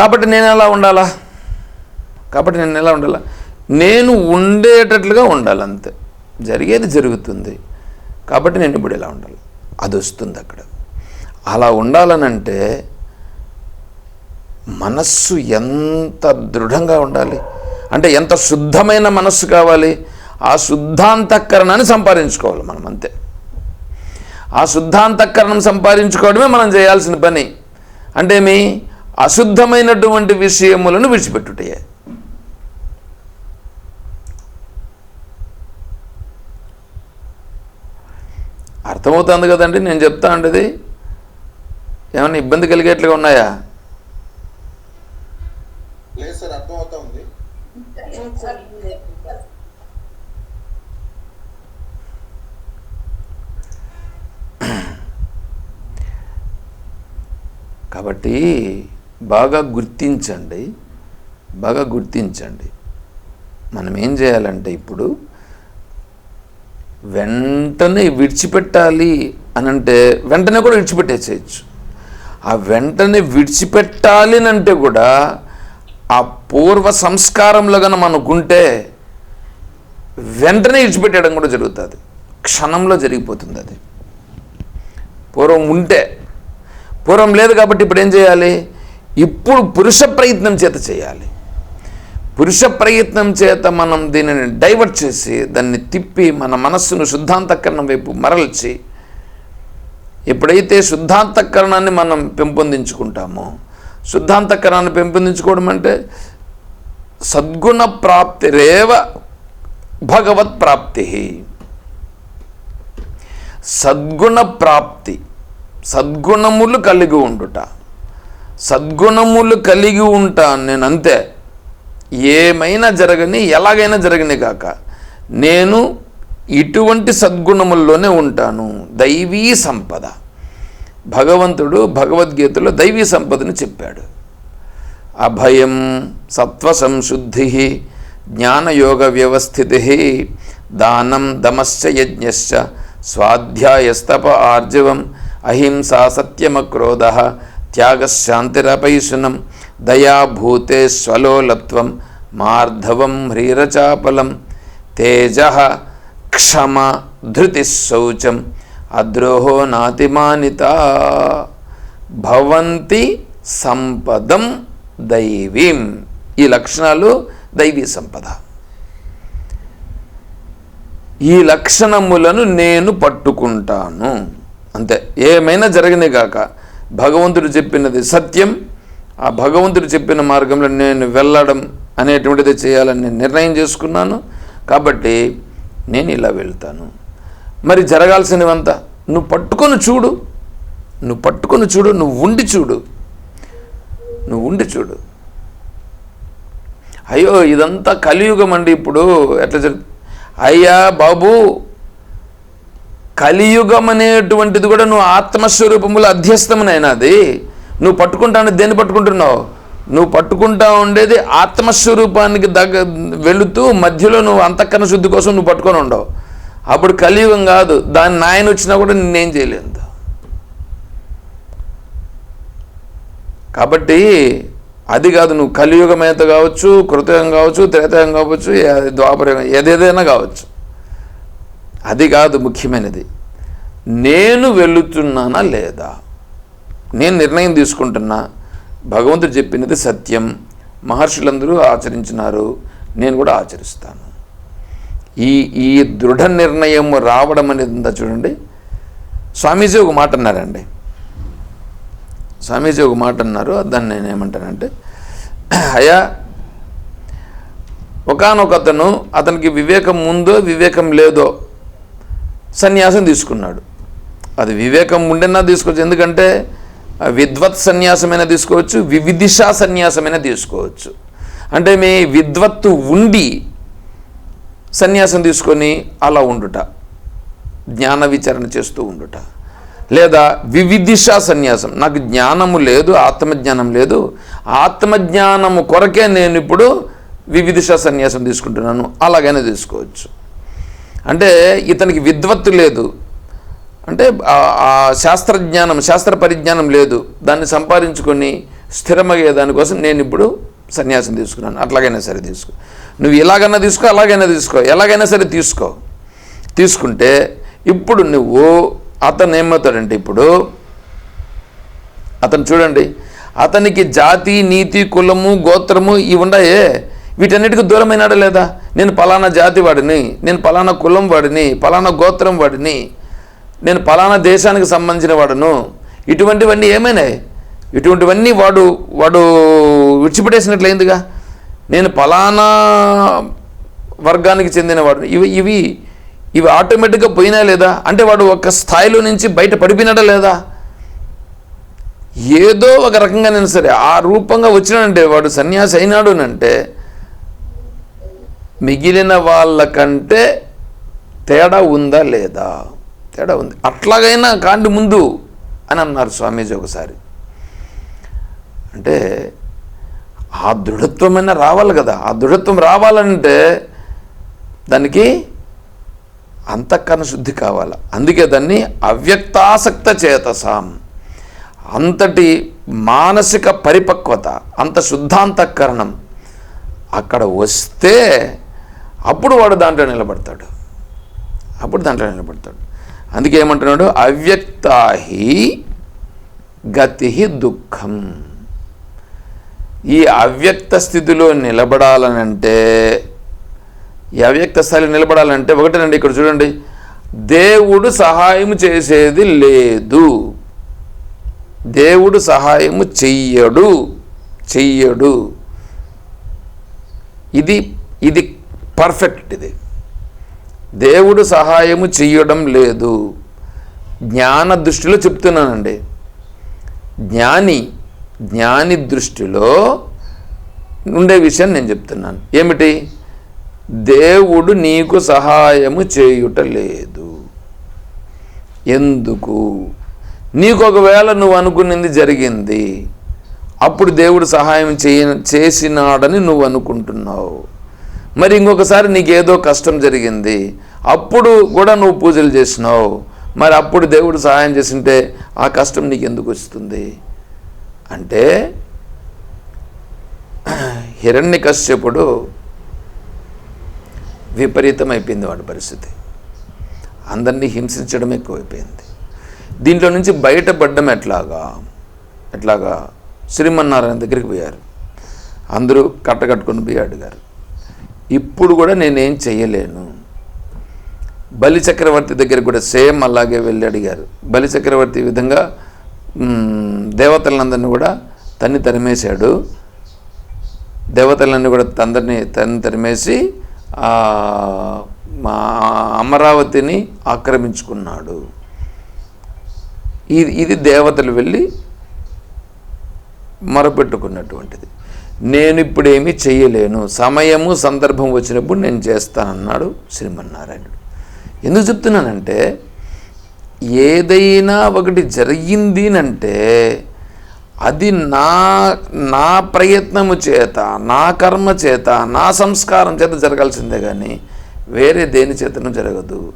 కాబట్టి నేను ఎలా ఉండాలా? కాబట్టి నేను ఎలా ఉండాలా? నేను ఉండేటట్లుగా ఉండాలి అంతే జరిగేది జరుగుతుంది. కాబట్టి నేను ఇప్పుడు ఎలా ఉండాలి? అది వస్తుంది అక్కడ. అలా ఉండాలనంటే మనస్సు ఎంత దృఢంగా ఉండాలి? అంటే ఎంత శుద్ధమైన మనస్సు కావాలి? ఆ శుద్ధాంతఃకరణాన్ని సంపాదించుకోవాలి మనం అంతే. ఆ శుద్ధాంతఃకరణం సంపాదించుకోవడమే మనం చేయాల్సిన పని. అంటే మీ అశుద్ధమైనటువంటి విషయములను విడిచిపెట్టుటయే అర్థమవుతుంది కదండి నేను చెప్తా ఉండేది ఏమైనా ఇబ్బంది కలిగేట్లుగా ఉన్నాయా? కాబట్టి బాగా గుర్తించండి. బాగా గుర్తించండి. మనం ఏం చేయాలంటే ఇప్పుడు వెంటనే విడిచిపెట్టాలి అని అంటే వెంటనే కూడా విడిచిపెట్టేసేయచ్చు. ఆ వెంటనే విడిచిపెట్టాలి అని అంటే కూడా ఆ పూర్వ సంస్కారంలో కనుక మనకుంటే వెంటనే విడిచిపెట్టేయడం కూడా జరుగుతుంది. క్షణంలో జరిగిపోతుంది అది. పూర్వం ఉంటే. పూర్వం లేదు కాబట్టి ఇప్పుడు ఏం చేయాలి? ఇప్పుడు పురుష ప్రయత్నం చేత చేయాలి. పురుష ప్రయత్నం చేత మనం దీనిని డైవర్ట్ చేసి దాన్ని తిప్పి మన మనస్సును శుద్ధాంతకరణం వైపు మరల్చి ఎప్పుడైతే శుద్ధాంతకరణాన్ని మనం పెంపొందించుకుంటామో శుద్ధాంతకరణాన్ని పెంపొందించుకోవడం అంటే సద్గుణ ప్రాప్తిరేవ భగవత్ ప్రాప్తి. సద్గుణ ప్రాప్తి సద్గుణములు కలిగి ఉండుట. సద్గుణములు కలిగి ఉంటాను నేను అంతే. ఏమైనా జరగని ఎలాగైనా జరగని కాక నేను ఇటువంటి సద్గుణముల్లోనే ఉంటాను. దైవీ సంపద. భగవంతుడు భగవద్గీతలో దైవీ సంపదను చెప్పాడు. అభయం సత్వ సంశుద్ధి జ్ఞానయోగ వ్యవస్థితి దానం దమశ్చ యజ్ఞశ్చ స్వాధ్యాయస్తప ఆర్జవం అహింసా సత్యమక్రోధ త్యాగశాంతిరపైశునం దయాభూతే స్వలోలత్వం మార్ధవం హ్రీరచాపలం తేజ క్షమ ధృతి శౌచం అద్రోహో నాతిమానిత భవంతి సంపదం దైవీం. ఈ లక్షణాలు దైవీ సంపద. ఈ లక్షణములను నేను పట్టుకుంటాను. అంతే. ఏమైనా జరగనే కాక భగవంతుడు చెప్పినది సత్యం. ఆ భగవంతుడు చెప్పిన మార్గంలో నేను వెళ్ళడం అనేటువంటిది చేయాలని నేను నిర్ణయం చేసుకున్నాను. కాబట్టి నేను ఇలా వెళ్తాను. మరి జరగాల్సినవంతా నువ్వు పట్టుకొని చూడు. నువ్వు పట్టుకొని చూడు నువ్వు ఉండి చూడు. నువ్వు ఉండి చూడు. అయ్యో ఇదంతా కలియుగం అండి ఇప్పుడు. ఎట్లా జరుగుతుంది అయ్యా బాబు కలియుగం అనేటువంటిది కూడా నువ్వు ఆత్మస్వరూపములు అధ్యస్థమునైనది నువ్వు పట్టుకుంటాను దేన్ని పట్టుకుంటున్నావు? నువ్వు పట్టుకుంటా ఉండేది ఆత్మస్వరూపానికి దగ్గ వెళుతూ మధ్యలో నువ్వు అంతఃకరణ శుద్ధి కోసం నువ్వు పట్టుకొని ఉండవు. అప్పుడు కలియుగం కాదు. దాని నాయన వచ్చినా కూడా నేనేం చేయలేదు. కాబట్టి అది కాదు నువ్వు కలియుగమేత కావచ్చు కృతయుగం కావచ్చు త్రేతయుగం కావచ్చు ఏ- ద్వాపరయుగం ఏదేదైనా కావచ్చు. అది కాదు ముఖ్యమైనది. నేను వెళుతున్నానా లేదా? నేను నిర్ణయం తీసుకుంటున్నా. భగవంతుడు చెప్పినది సత్యం. మహర్షులందరూ ఆచరించినారు. నేను కూడా ఆచరిస్తాను. ఈ ఈ దృఢ నిర్ణయం రావడం అనేది ఉందా చూడండి. స్వామీజీ ఒక మాట అన్నారండి. స్వామీజీ ఒక మాట అన్నారు. దాన్ని నేను ఏమంటానంటే అయా ఒకనొకతను అతనికి వివేకం ఉందో వివేకం లేదో సన్యాసం తీసుకున్నాడు. అది వివేకం ఉండేనా తీసుకోవచ్చు? ఎందుకంటే విద్వత్ సన్యాసమైనా తీసుకోవచ్చు వివిధిషా సన్యాసమైనా తీసుకోవచ్చు. అంటే మీ విద్వత్తు ఉండి సన్యాసం తీసుకొని అలా ఉండుట జ్ఞాన విచారణ చేస్తూ ఉండుట. లేదా వివిధిషా సన్యాసం నాకు జ్ఞానము లేదు ఆత్మజ్ఞానం లేదు ఆత్మజ్ఞానము కొరకే నేను ఇప్పుడు వివిధిషా సన్యాసం తీసుకుంటున్నాను అలాగైనా తీసుకోవచ్చు. అంటే ఇతనికి విద్వత్తు లేదు. అంటే ఆ- శాస్త్రజ్ఞానం శాస్త్ర పరిజ్ఞానం లేదు. దాన్ని సంపాదించుకొని స్థిరమయ్యే దానికోసం నేను ఇప్పుడు సన్యాసం తీసుకున్నాను. అట్లాగైనా సరే తీసుకో. నువ్వు ఎలాగైనా తీసుకో అలాగైనా తీసుకో. ఎలాగైనా సరే తీసుకో. తీసుకుంటే ఇప్పుడు నువ్వు అతను ఏమవుతాడంటే ఇప్పుడు అతను చూడండి. అతనికి జాతి నీతి కులము గోత్రము ఇవి ఉన్నాయే. వీటన్నిటికీ దూరమైనాడా లేదా? నేను పలానా జాతి వాడిని నేను పలానా కులం వాడిని పలానా గోత్రం వాడిని నేను పలానా దేశానికి సంబంధించిన వాడును. ఇటువంటివన్నీ ఏమైనాయి? ఇటువంటివన్నీ వాడు వాడు విడిచిపెట్టేసినట్లయిందిగా. నేను పలానా వర్గానికి చెందినవాడు ఇవి ఇవి ఇవి ఆటోమేటిక్గా పోయినా లేదా? అంటే వాడు ఒక స్థాయిలో నుంచి బయట పడిపోయినాడా లేదా? ఏదో ఒక రకంగా నేను సరే ఆ రూపంగా వచ్చినాడంటే వాడు సన్యాసి అయినాడు అంటే మిగిలిన వాళ్ళకంటే తేడా ఉందా లేదా? తేడా ఉంది. అట్లాగైనా కాండి ముందు అని అన్నారు స్వామీజీ ఒకసారి. అంటే ఆ దృఢత్వమైనా రావాలి కదా. ఆ దృఢత్వం రావాలంటే దానికి అంతఃకరణ శుద్ధి కావాలి. అందుకే దాన్ని అవ్యక్తాసక్త చేతసాం. అంతటి మానసిక పరిపక్వత అంత శుద్ధాంతఃకరణం అక్కడ వస్తే అప్పుడు వాడు దాంట్లో నిలబడతాడు. అప్పుడు దాంట్లో నిలబడతాడు. అందుకే ఏమంటున్నాడు? అవ్యక్తాహి గతి దుఃఖం. ఈ అవ్యక్త స్థితిలో నిలబడాలనంటే ఈ అవ్యక్త స్థాయిలో నిలబడాలంటే ఒకటేనండి ఇక్కడ చూడండి. దేవుడు సహాయం చేసేది లేదు. దేవుడు సహాయము చెయ్యడు. చెయ్యడు. ఇది ఇది పర్ఫెక్ట్ ఇది. దేవుడు సహాయము చెయ్యడం లేదు. జ్ఞాన దృష్టిలో చెప్తున్నానండి. జ్ఞాని జ్ఞాని దృష్టిలో ఉండే విషయం నేను చెప్తున్నాను. ఏమిటి? దేవుడు నీకు సహాయము చేయుట లేదు. ఎందుకు? నీకు ఒకవేళ నువ్వు అనుకున్నది జరిగింది అప్పుడు దేవుడు సహాయం చేయ చేసినాడని నువ్వు అనుకుంటున్నావు. మరి ఇంకొకసారి నీకు ఏదో కష్టం జరిగింది. అప్పుడు కూడా నువ్వు పూజలు చేసినావు. మరి అప్పుడు దేవుడు సహాయం చేసింటే ఆ కష్టం నీకు ఎందుకు వస్తుంది? అంటే హిరణ్యకశ్యపుడు విపరీతమైపోయింది వాడి పరిస్థితి. అందరినీ హింసించడం ఎక్కువైపోయింది. దీంట్లో నుంచి బయటపడ్డం ఎట్లాగా? ఎట్లాగా? శ్రీమన్నారాయణ దగ్గరికి పోయారు. అందరూ కట్టకట్టుకొని పోయి అడిగారు. ఇప్పుడు కూడా నేనేం చేయలేను బలి చక్రవర్తి దగ్గర కూడా సేమ్ అలాగే వెళ్ళి అడిగారు. బలి చక్రవర్తి విధంగా దేవతలందరినీ కూడా తన్ని తరిమేశాడు. దేవతలన్నీ కూడా తందరిని తన్ని తరిమేసి మా అమరావతిని ఆక్రమించుకున్నాడు. ఇది ఇది దేవతలు వెళ్ళి మొరపెట్టుకున్నటువంటిది. నేను ఇప్పుడు ఏమీ సమయము సందర్భం వచ్చినప్పుడు నేను చేస్తానన్నాడు శ్రీమన్నారాయణుడు. ఎందుకు చెప్తున్నానంటే ఏదైనా ఒకటి జరిగింది అంటే అది నా నా ప్రయత్నము చేత నా కర్మ చేత నా సంస్కారం చేత జరగాల్సిందే కానీ వేరే దేని చేతను జరగదు.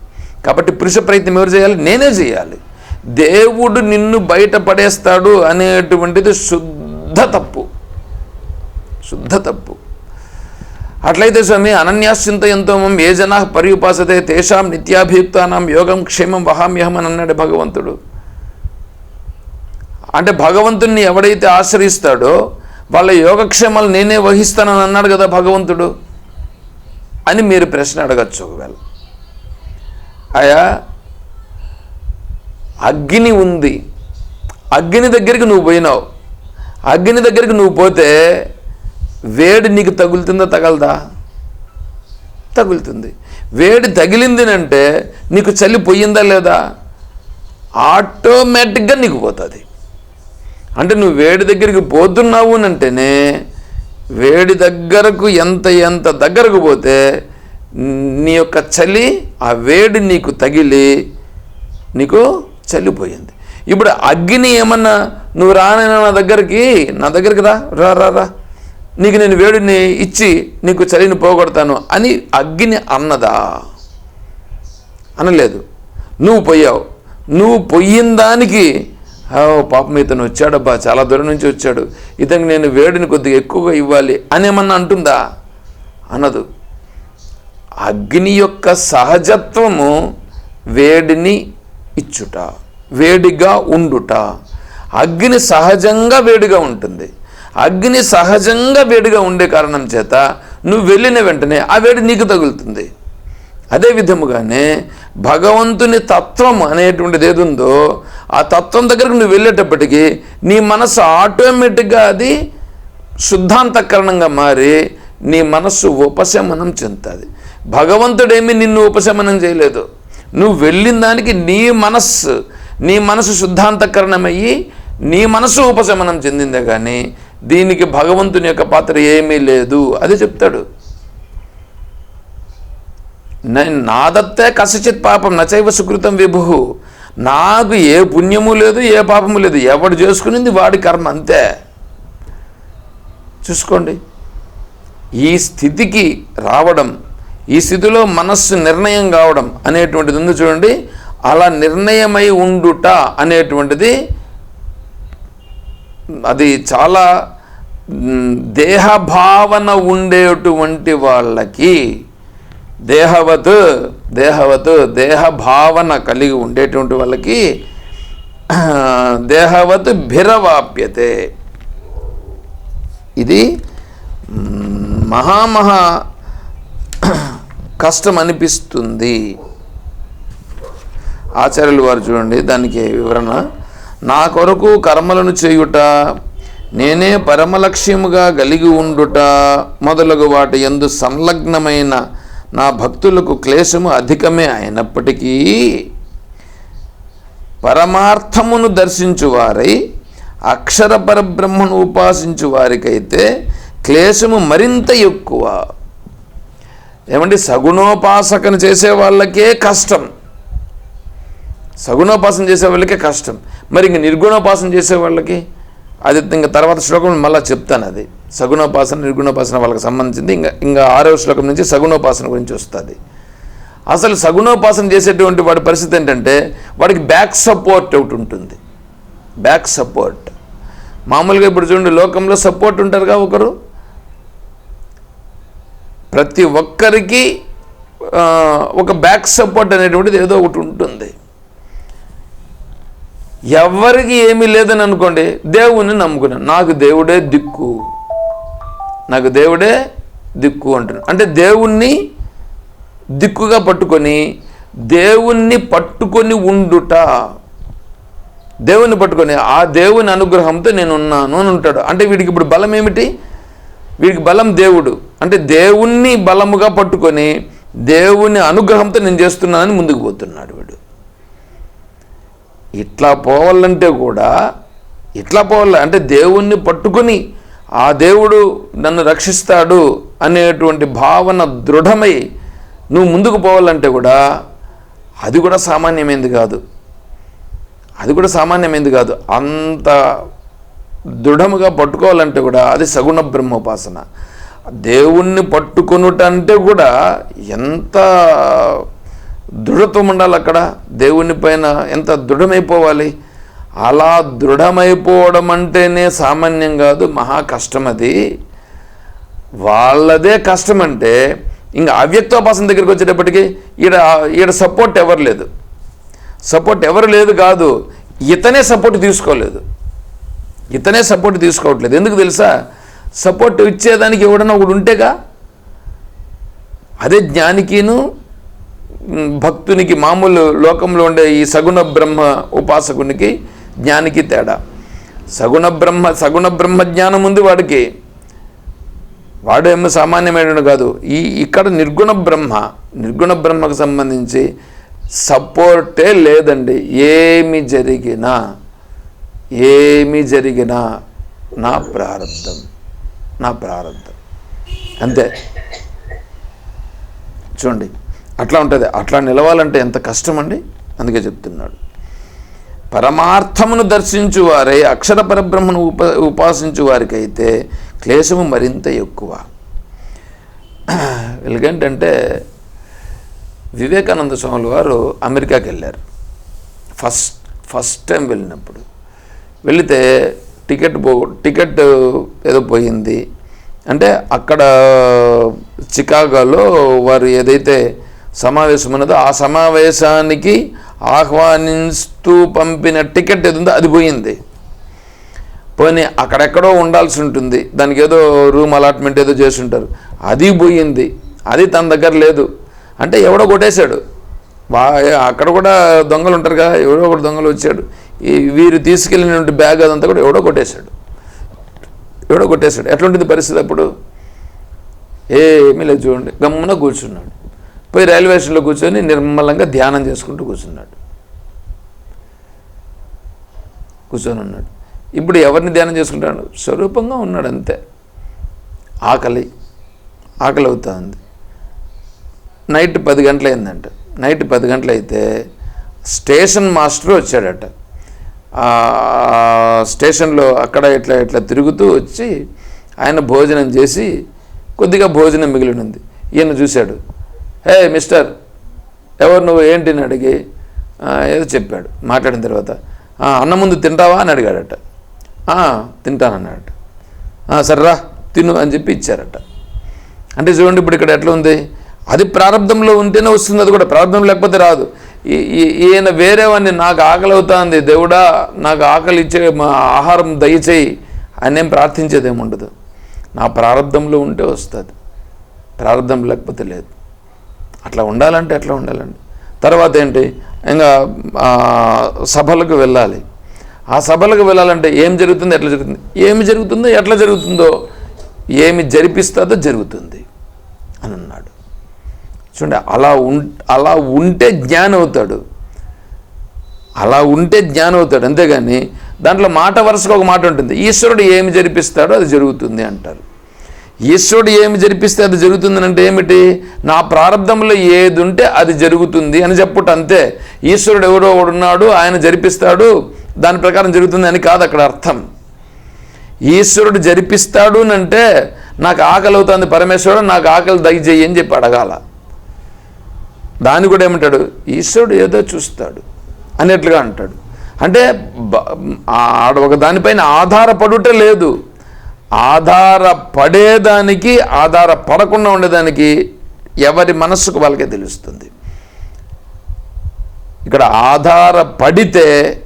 కాబట్టి పురుష ప్రయత్నం ఎవరు చేయాలి? నేనే చేయాలి. దేవుడు నిన్ను బయట పడేస్తాడు అనేటువంటిది శుద్ధ తప్పు. శుద్ధ తప్పు. అట్లయితే స్వామి అనన్యాశ్చింతయంతో మం ఏ జనా పర్యుపాసతే తేషాం నిత్యాభియుక్తానం యోగం క్షేమం వహామ్యహం అని అన్నాడు భగవంతుడు. అంటే భగవంతుణ్ణి ఎవడైతే ఆశ్రయిస్తాడో వాళ్ళ యోగక్షేమాలు నేనే వహిస్తానని అన్నాడు కదా భగవంతుడు. అని మీరు ప్రశ్న అడగచ్చు ఒకవేళ. అయా అగ్ని ఉంది. అగ్ని దగ్గరికి నువ్వు పోయినావు. అగ్ని దగ్గరికి నువ్వు పోతే వేడి నీకు తగులుతుందా తగలదా? తగులుతుంది. వేడి తగిలింది అంటే నీకు చలి పోయిందా లేదా? ఆటోమేటిక్గా నీకు పోతుంది. అంటే నువ్వు వేడి దగ్గరికి పోతున్నావు అంటేనే వేడి దగ్గరకు ఎంత ఎంత దగ్గరకు పోతే నీ యొక్క చలి ఆ వేడి నీకు తగిలి నీకు చలిపోయింది. ఇప్పుడు అగ్ని ఏమన్నా నువ్వు రానైనా నా దగ్గరికి? నా దగ్గరికి రా రా రా రా. నీకు నేను వేడిని ఇచ్చి నీకు చలిని పోగొడతాను అని అగ్ని అన్నదా? అనలేదు. నువ్వు పోయావు. నువ్వు పోయిన దానికి ఓ పాపం ఇతను వచ్చాడబ్బా చాలా దూరం నుంచి వచ్చాడు. ఇతనికి నేను వేడిని కొద్దిగా ఎక్కువగా ఇవ్వాలి అని ఏమన్నా అంటుందా? అనదు. అగ్ని యొక్క సహజత్వము వేడిని ఇచ్చుట వేడిగా ఉండుట. అగ్ని సహజంగా వేడిగా ఉంటుంది. అగ్ని సహజంగా వేడిగా ఉండే కారణం చేత నువ్వు వెళ్ళిన వెంటనే ఆ వేడి నీకు తగులుతుంది. అదే విధముగానే భగవంతుని తత్వం అనేటువంటిది ఏది ఉందో ఆ తత్వం దగ్గరకు నువ్వు వెళ్ళేటప్పటికీ నీ మనసు ఆటోమేటిక్గా అది శుద్ధాంతకరణంగా మారి నీ మనస్సు ఉపశమనం చెందుతుంది. భగవంతుడేమి నిన్ను ఉపశమనం చేయలేదు. నువ్వు వెళ్ళిన దానికి నీ మనస్సు నీ మనసు శుద్ధాంతకరణమయ్యి నీ మనసు ఉపశమనం చెందిందే కానీ దీనికి భగవంతుని యొక్క పాత్ర ఏమీ లేదు. అది చెప్తాడు. నేను నాదత్తే కసచిత్ పాపం నచైవ సుకృతం విభు. నాకు ఏ పుణ్యము లేదు ఏ పాపము లేదు. ఎవడు చేసుకునింది వాడి కర్మ అంతే. చూసుకోండి. ఈ స్థితికి రావడం ఈ స్థితిలో మనస్సు నిర్ణయం కావడం అనేటువంటిది ఉంది చూడండి. అలా నిర్ణయమై ఉండుట అనేటువంటిది అది చాలా దేహభావన ఉండేటువంటి వాళ్ళకి దేహవత్ దేహవత్ దేహభావన కలిగి ఉండేటువంటి వాళ్ళకి దేహవత్ భిరవాప్యతే. ఇది మహామహా కష్టం అనిపిస్తుంది ఆచార్యులు వారు చూడండి దానికి వివరణ. నా కొరకు కర్మలను చేయుట నేనే పరమలక్ష్యముగా కలిగి ఉండుట మొదలగు వాటి ఎందు సంలగ్నమైన నా భక్తులకు క్లేశము అధికమే అయినప్పటికీ పరమార్థమును దర్శించు వారై అక్షర పరబ్రహ్మను ఉపాసించు వారికైతే క్లేశము మరింత ఎక్కువ. ఏమంటే సగుణోపాసకను చేసే వాళ్ళకే కష్టం. సగుణోపాసన చేసే వాళ్ళకే కష్టం. మరి ఇంక నిర్గుణోపాసన చేసే వాళ్ళకి? అది ఇంకా తర్వాత శ్లోకం మళ్ళీ చెప్తాను అది. సగుణోపాసన నిర్గుణోపాసన వాళ్ళకి సంబంధించింది. ఇంకా ఇంకా ఆరవ శ్లోకం నుంచి సగుణోపాసన గురించి వస్తుంది. అసలు సగుణోపాసన చేసేటువంటి వాడి పరిస్థితి ఏంటంటే వాడికి బ్యాక్ సపోర్ట్ ఒకటి ఉంటుంది. బ్యాక్ సపోర్ట్ మామూలుగా ఇప్పుడు చూడండి లోకంలో సపోర్ట్ ఉంటారుగా ఒకరు? ప్రతి ఒక్కరికి ఒక బ్యాక్ సపోర్ట్ అనేటువంటిది ఏదో ఒకటి ఉంటుంది. ఎవరికి ఏమీ లేదని అనుకోండి దేవుణ్ణి నమ్ముకున్నాను. నాకు దేవుడే దిక్కు. నాకు దేవుడే దిక్కు అంటున్నాను అంటే దేవుణ్ణి దిక్కుగా పట్టుకొని దేవుణ్ణి పట్టుకొని ఉండుట. దేవుణ్ణి పట్టుకొని ఆ దేవుని అనుగ్రహంతో నేను ఉన్నాను అని ఉంటాడు. అంటే వీడికి ఇప్పుడు బలం ఏమిటి? వీడికి బలం దేవుడు. అంటే దేవుణ్ణి బలముగా పట్టుకొని దేవుని అనుగ్రహంతో నేను చేస్తున్నానని ముందుకు పోతున్నాడు వీడు. ఇట్లా పోవాలంటే కూడా ఇట్లా పోవాలి అంటే దేవుణ్ణి పట్టుకుని ఆ దేవుడు నన్ను రక్షిస్తాడు అనేటువంటి భావన దృఢమై నువ్వు ముందుకు పోవాలంటే కూడా అది కూడా సామాన్యమైంది కాదు. అది కూడా సామాన్యమైంది కాదు. అంత దృఢముగా పట్టుకోవాలంటే కూడా అది సగుణ బ్రహ్మోపాసన. దేవుణ్ణి పట్టుకొనుట అంటే కూడా ఎంత దృఢత్వం ఉండాలి అక్కడ. దేవుని పైన ఎంత దృఢమైపోవాలి? అలా దృఢమైపోవడం అంటేనే సామాన్యం కాదు మహా కష్టం అది వాళ్ళదే కష్టం అంటే ఇంకా అవ్యక్తోపాసన దగ్గరికి వచ్చేటప్పటికి ఈడ ఈడ సపోర్ట్ ఎవరు లేదు. సపోర్ట్ ఎవరు లేదు కాదు ఇతనే సపోర్ట్ తీసుకోలేదు. ఇతనే సపోర్ట్ తీసుకోవట్లేదు. ఎందుకు తెలుసా? సపోర్ట్ ఇచ్చేదానికి ఎవడన్నా ఒకడు ఉంటేగా అదే జ్ఞానికిను భక్తునికి మామూలు లోకంలో ఉండే ఈ సగుణ బ్రహ్మ ఉపాసకునికి జ్ఞానికి తేడా. సగుణ బ్రహ్మ సగుణ బ్రహ్మ జ్ఞానం ఉంది వాడికి. వాడు ఏమో సామాన్యమైన కాదు. ఈ ఇక్కడ నిర్గుణ బ్రహ్మ నిర్గుణ బ్రహ్మకు సంబంధించి సపోర్టే లేదండి. ఏమి జరిగినా ఏమి జరిగినా నా ప్రారంధం నా ప్రారంధం. అంతే. చూడండి. అట్లా ఉంటుంది. అట్లా నిలవాలంటే ఎంత కష్టం అండి అందుకే చెప్తున్నాడు. పరమార్థమును దర్శించు వారే అక్షర పరబ్రహ్మను ఉప ఉపాసించు వారికైతే క్లేశము మరింత ఎక్కువ. ఎలాగంటే వివేకానంద స్వాముల వారు అమెరికాకి వెళ్ళారు. ఫస్ట్ ఫస్ట్ టైం వెళ్ళినప్పుడు. వెళితే టికెట్ పో టికెట్ ఏదో పోయింది. అంటే అక్కడ చికాగోలో వారు ఏదైతే సమావేశం ఉన్నదో ఆ సమావేశానికి ఆహ్వానిస్తూ పంపిన టికెట్ ఏది ఉందో అది పోయింది. పోనీ అక్కడెక్కడో ఉండాల్సి ఉంటుంది దానికి ఏదో రూమ్ అలాట్మెంట్ ఏదో చేసి ఉంటారు అది పోయింది. అది తన దగ్గర లేదు. అంటే ఎవడో కొట్టేశాడు. బా అక్కడ కూడా దొంగలు ఉంటారు కదా ఎవడో ఒకటి దొంగలు వచ్చాడు. ఈ వీరు తీసుకెళ్ళినటువంటి బ్యాగ్ అదంతా కూడా ఎవడో కొట్టేశాడు. ఎవడో కొట్టేశాడు. ఎట్లుంటుంది పరిస్థితి అప్పుడు? ఏమీ లేదు చూడండి. గమ్మున కూర్చున్నాడు. పోయి రైల్వే స్టేషన్లో కూర్చొని నిర్మలంగా ధ్యానం చేసుకుంటూ కూర్చున్నాడు. కూర్చొని ఉన్నాడు. ఇప్పుడు ఎవరిని ధ్యానం చేసుకుంటాడు? స్వరూపంగా ఉన్నాడు అంతే. ఆకలి ఆకలి అవుతుంది నైట్ పది గంటలైందంట. నైట్ పది గంటలైతే స్టేషన్ మాస్టర్ వచ్చాడట. స్టేషన్లో అక్కడ ఇట్లా ఇట్లా తిరుగుతూ వచ్చి ఆయన భోజనం చేసి కొద్దిగా భోజనం మిగిలినుంది. ఈయన చూశాడు. హే మిస్టర్ ఎవరు నువ్వు ఏంటి అని అడిగి ఏదో చెప్పాడు. మాట్లాడిన తర్వాత అన్నం ముందు తింటావా అని అడిగాడట. తింటానన్నాడట. సర్రా తిను అని చెప్పి ఇచ్చారట. అంటే చూడండి ఇప్పుడు ఇక్కడ ఎట్లా ఉంది? అది ప్రారంభంలో ఉంటేనే వస్తుంది అది కూడా ప్రారంభం లేకపోతే రాదు. ఈ- ఈయన వేరే నాకు ఆకలి అవుతుంది దేవుడా నాకు ఆకలి ఇచ్చే మా ఆహారం దయచేయి అని ఏం ప్రార్థించేది నా ప్రారంభంలో ఉంటే వస్తుంది ప్రారంభం లేకపోతే లేదు. అట్లా ఉండాలంటే ఎట్లా ఉండాలండి. తర్వాత ఏంటి? ఇంకా సభలకు వెళ్ళాలి. ఆ సభలకు వెళ్ళాలంటే ఏం జరుగుతుంది? ఎట్లా జరుగుతుంది? ఏమి జరుగుతుందో ఎట్లా జరుగుతుందో ఏమి జరిపిస్తుందో జరుగుతుంది అని అన్నాడు. చూడండి అలా ఉం అలా ఉంటే జ్ఞానం అవుతాడు. అలా ఉంటే జ్ఞానం అవుతాడు. అంతేగాని దాంట్లో మాట వరుసగా ఒక మాట ఉంటుంది. ఈశ్వరుడు ఏమి జరిపిస్తాడో అది జరుగుతుంది అంటారు. ఈశ్వరుడు ఏమి జరిపిస్తే అది జరుగుతుంది అంటే ఏమిటి? నా ప్రారంధంలో ఏది ఉంటే అది జరుగుతుంది అని చెప్పుట అంతే. ఈశ్వరుడు ఎవరో ఉన్నాడు ఆయన జరిపిస్తాడు దాని ప్రకారం జరుగుతుంది అని కాదు అక్కడ అర్థం. ఈశ్వరుడు జరిపిస్తాడు అంటే నాకు ఆకలి అవుతుంది పరమేశ్వరుడు నాకు ఆకలి దయచేయి అని చెప్పి అడగాల. దాన్ని కూడా ఏమంటాడు? ఈశ్వరుడు ఏదో చూస్తాడు అనేట్లుగా అంటాడు. అంటే ఆడ ఒక దానిపైన ఆధారపడుట లేదు. ఆధారపడేదానికి ఆధారపడకుండా ఉండేదానికి ఎవరి మనస్సుకు వాళ్ళకే తెలుస్తుంది. ఇక్కడ ఆధారపడితే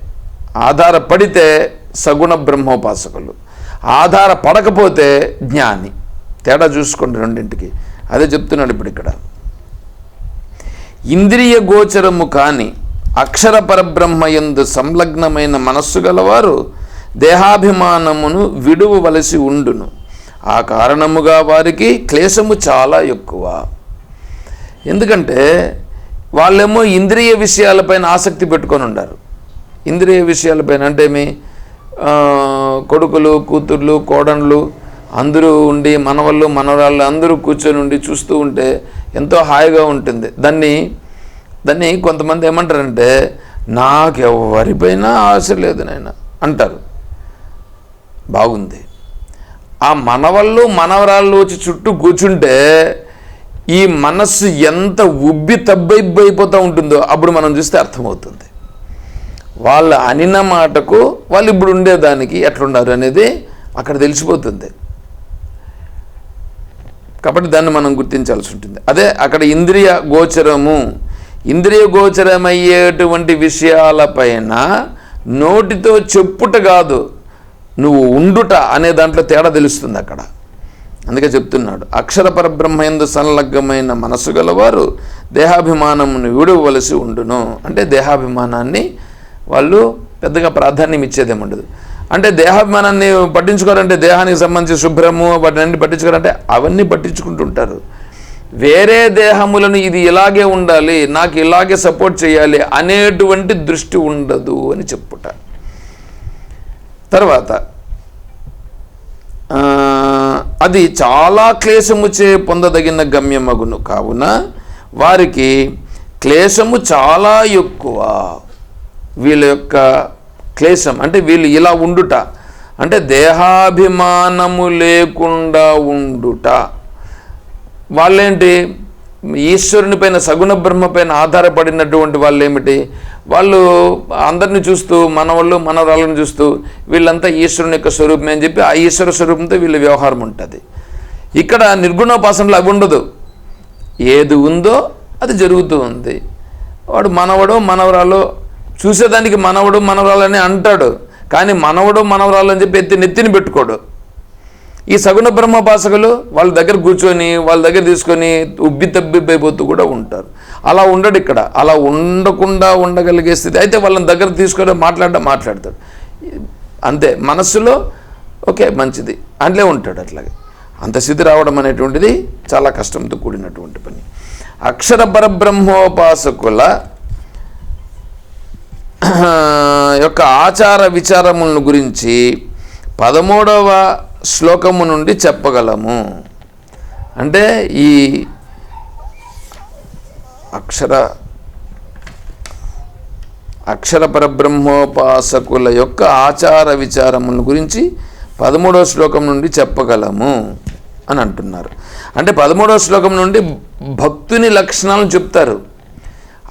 ఆధారపడితే సగుణ బ్రహ్మోపాసకులు. ఆధారపడకపోతే జ్ఞాని. తేడా చూసుకోండి రెండింటికి. అదే చెప్తున్నాడు ఇప్పుడు ఇక్కడ. ఇంద్రియ గోచరము కాని అక్షర పరబ్రహ్మయందు సంలగ్నమైన మనస్సు గలవారు దేహాభిమానమును విడువవలసి ఉండును. ఆ కారణముగా వారికి క్లేశము చాలా ఎక్కువ. ఎందుకంటే వాళ్ళేమో ఇంద్రియ విషయాలపైన ఆసక్తి పెట్టుకొని ఉండారు. ఇంద్రియ విషయాలపైన అంటే ఏమి కొడుకులు కూతుర్లు కోడళ్ళు అందరూ ఉండి మనవళ్ళు మనవరాళ్ళు అందరూ కూర్చొని ఉండి చూస్తూ ఉంటే ఎంతో హాయిగా ఉంటుంది. దాన్ని దాన్ని కొంతమంది ఏమంటారంటే నాకెవరిపైనా ఆశ లేదు నాయన అంటారు. బాగుంది. ఆ మనవళ్ళు మనవరాళ్ళు వచ్చి చుట్టూ కూర్చుంటే ఈ మనస్సు ఎంత ఉబ్బి తబ్బైబ్బైపోతూ ఉంటుందో అప్పుడు మనం చూస్తే అర్థమవుతుంది. వాళ్ళ అనిన మాటకు వాళ్ళు ఇప్పుడు ఉండేదానికి ఎట్లున్నారు అనేది అక్కడ తెలిసిపోతుంది. కాబట్టి దాన్ని మనం గుర్తించాల్సి ఉంటుంది. అదే అక్కడ ఇంద్రియ గోచరము. ఇంద్రియ గోచరమయ్యేటువంటి విషయాలపైన నోటితో చెప్పుట కాదు నువ్వు ఉండుట అనే దాంట్లో తేడా తెలుస్తుంది అక్కడ. అందుకే చెప్తున్నాడు అక్షర పరబ్రహ్మయందు సంలగ్నమైన మనసు గలవారు దేహాభిమానమును విడవలసి ఉండును. అంటే దేహాభిమానాన్ని వాళ్ళు పెద్దగా ప్రాధాన్యం ఇచ్చేదేమి ఉండదు. అంటే దేహాభిమానాన్ని పట్టించుకోవాలంటే దేహానికి సంబంధించి శుభ్రము వాటిని పట్టించుకోవాలంటే అవన్నీ పట్టించుకుంటుంటారు. వేరే దేహములను ఇది ఇలాగే ఉండాలి నాకు ఇలాగే సపోర్ట్ చేయాలి అనేటువంటి దృష్టి ఉండదు అని చెప్పుట. తర్వాత అది చాలా క్లేశముచే పొందదగిన గమ్యమగును. కావున వారికి క్లేశము చాలా ఎక్కువ. వీళ్ళ యొక్క క్లేశం అంటే వీళ్ళు ఇలా ఉండుట అంటే దేహాభిమానము లేకుండా ఉండుట. వాళ్ళేంటి? ఈశ్వరుని పైన సగుణ బ్రహ్మ పైన ఆధారపడినటువంటి వాళ్ళు ఏమిటి వాళ్ళు అందరిని చూస్తూ మనవాళ్ళు మనవరాలను చూస్తూ వీళ్ళంతా ఈశ్వరుని యొక్క స్వరూపమే అని చెప్పి ఆ ఈశ్వర స్వరూపంతో వీళ్ళ వ్యవహారం ఉంటుంది. ఇక్కడ నిర్గుణోపాసనలో అవి ఉండదు. ఏది ఉందో అది జరుగుతూ ఉంది. వాడు మనవడు మనవరాలు చూసేదానికి మనవడు మనవరాలని అంటాడు. కానీ మనవడు మనవరాలు అని చెప్పి ఎత్తి నెత్తిని పెట్టుకోడు. ఈ సగుణ బ్రహ్మోపాసకులు వాళ్ళ దగ్గర కూర్చొని వాళ్ళ దగ్గర తీసుకొని ఉబ్బి తబ్బిబ్బైపోతూ కూడా ఉంటారు. అలా ఉండడు ఇక్కడ. అలా ఉండకుండా ఉండగలిగే స్థితి. అయితే వాళ్ళని దగ్గర తీసుకొని మాట్లాడడం మాట్లాడతాడు. అంతే. మనస్సులో ఓకే మంచిది. అందులో ఉంటాడు అట్లాగే. అంత స్థితి రావడం అనేటువంటిది చాలా కష్టంతో కూడినటువంటి పని. అక్షర పరబ్రహ్మోపాసకుల యొక్క ఆచార విచారములను గురించి పదమూడవ శ్లోకము నుండి చెప్పగలము. అంటే ఈ అక్షర అక్షర పరబ్రహ్మోపాసకుల యొక్క ఆచార విచారముల గురించి పదమూడవ శ్లోకం నుండి చెప్పగలము అని అంటున్నారు. అంటే పదమూడవ శ్లోకం నుండి భక్తుని లక్షణాలను చెప్తారు.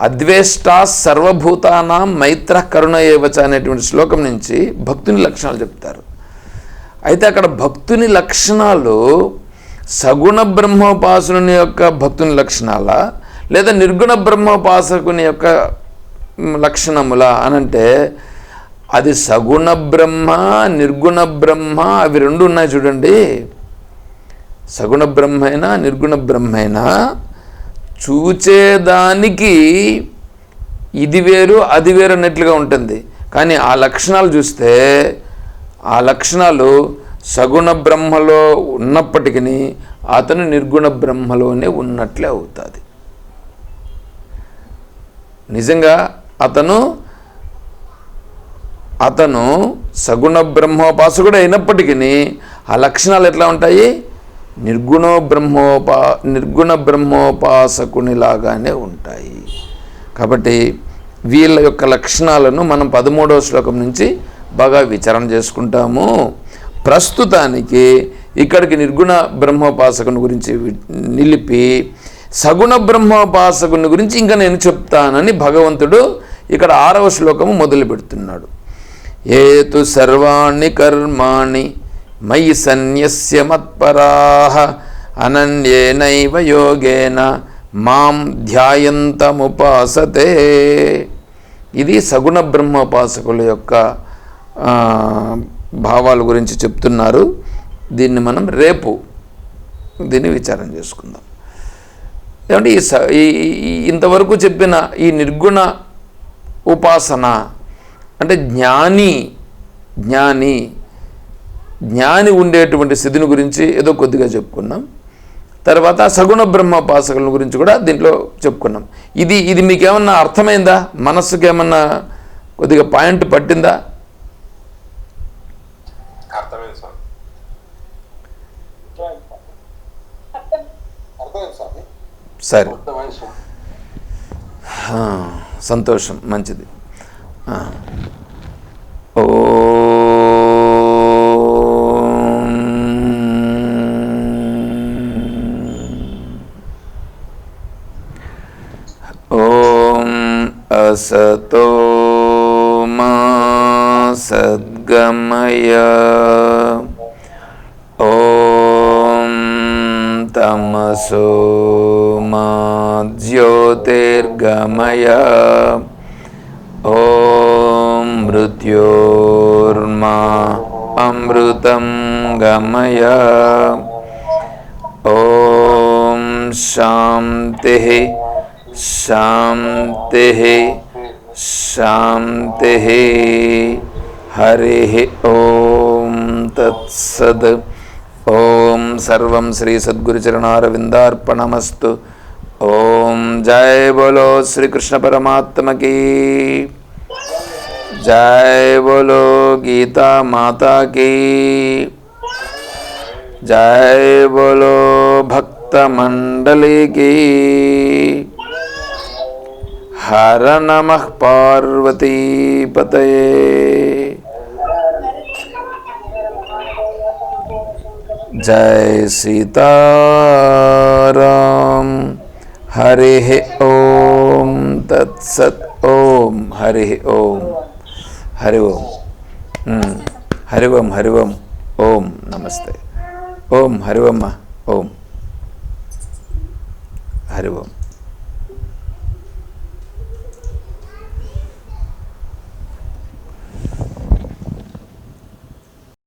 అద్వేష్టా సర్వభూతానాం మైత్ర కరుణ ఏవచ అనేటువంటి శ్లోకం నుంచి భక్తుని లక్షణాలు చెప్తారు. అయితే అక్కడ భక్తుని లక్షణాలు సగుణ బ్రహ్మోపాసుని యొక్క భక్తుని లక్షణాల? లేదా నిర్గుణ బ్రహ్మోపాసకుని యొక్క లక్షణముల అనంటే అది సగుణ బ్రహ్మ నిర్గుణ బ్రహ్మ అవి రెండు ఉన్నాయి చూడండి. సగుణ బ్రహ్మైనా నిర్గుణ బ్రహ్మైనా చూచేదానికి ఇది వేరు అది వేరు అన్నట్లుగా ఉంటుంది. కానీ ఆ లక్షణాలు చూస్తే ఆ లక్షణాలు సగుణ బ్రహ్మలో ఉన్నప్పటికీ అతను నిర్గుణ బ్రహ్మలోనే ఉన్నట్లే అవుతుంది. నిజంగా అతను అతను సగుణ బ్రహ్మోపాసకుడు అయినప్పటికీ ఆ లక్షణాలు ఎట్లా ఉంటాయి? నిర్గుణ బ్రహ్మోపా నిర్గుణ బ్రహ్మోపాసకునిలాగానే ఉంటాయి. కాబట్టి వీళ్ళ యొక్క లక్షణాలను మనం పదమూడవ శ్లోకం నుంచి బాగా విచారణ చేసుకుంటాము. ప్రస్తుతానికి ఇక్కడికి నిర్గుణ బ్రహ్మోపాసకుని గురించి వి- నిలిపి సగుణ బ్రహ్మోపాసకుని గురించి ఇంకా నేను చెప్తానని భగవంతుడు ఇక్కడ ఆరవ శ్లోకము మొదలు పెడుతున్నాడు ఏతు సర్వాణి కర్మాణి మయి సన్యస్య మత్పరాహ అనన్యేనైవ యోగేన మాం ధ్యాయంతముపాసతే. ఇది సగుణ బ్రహ్మోపాసకుల యొక్క భావాల గురించి చెప్తున్నారు. దీన్ని మనం రేపు దీన్ని విచారం చేసుకుందాం. ఏమంటే ఈ స ఈ ఇంతవరకు చెప్పిన ఈ నిర్గుణ ఉపాసన అంటే జ్ఞాని జ్ఞాని జ్ఞాని ఉండేటువంటి స్థితిని గురించి ఏదో కొద్దిగా చెప్పుకున్నాం. తర్వాత సగుణ బ్రహ్మోపాసకుల గురించి కూడా దీంట్లో చెప్పుకున్నాం. ఇది ఇది మీకేమన్నా అర్థమైందా? మనస్సుకేమన్నా కొద్దిగా పాయింట్ పట్టిందా అర్థమైంది స్వామి అర్థమైంది స్వామి సరే. సంతోషం మంచిది. ఓం. అసతో మా సద్గమయ. ఓం తమసో మా జ్యోతిర్గమయ ఓం మృత్యోర్మా అమృతం గమయ ఓం శాంతి శాంతి శాంతి హరి ఓం తత్సద్ ఓం ओम जय बोलो श्री कृष्ण परमात्म की। जय बोलो गीता माता की। जय बोलो भक्त मंडली की। हर नमः पार्वती पते जय सीता राम హరిః ఓం తత్సత్ ఓం హరిః ఓం హరి ఓం. హరి ఓం హరి ఓం ఓం నమస్తే. ఓం హరి ఓమ్మ ఓం. హరి ఓం.